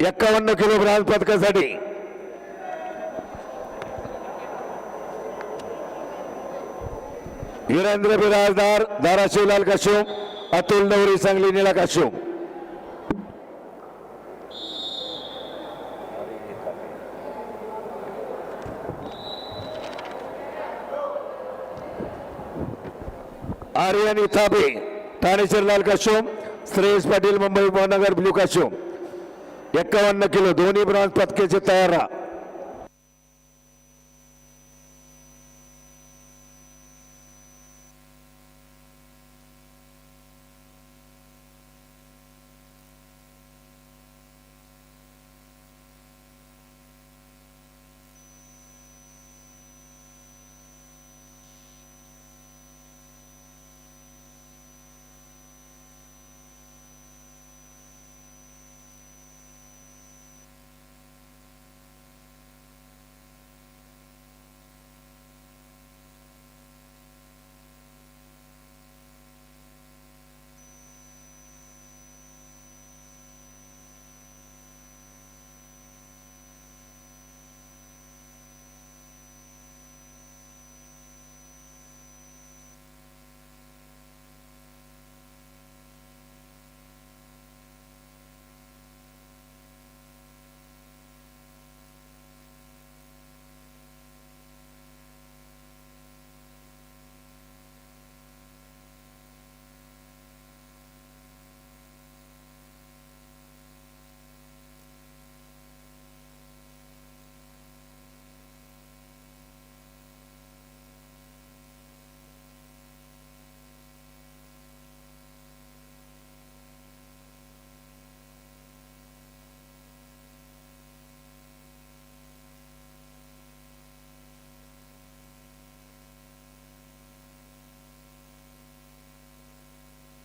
एक्कावन्न kilo bronze पदकासाठी. वीरेंद्र बिराजदार धाराशिव लाल काशोम अतुल नवरी सांगली, निळा काशोम आर्यन इथाबे ठाणेश्वर लाल काशोम श्रेयस पाटील, मुंबई महानगर ब्लू काशोम एक्कावन्न किलो दोन्ही ब्रॉन्झ पदकेचे तयार राहा.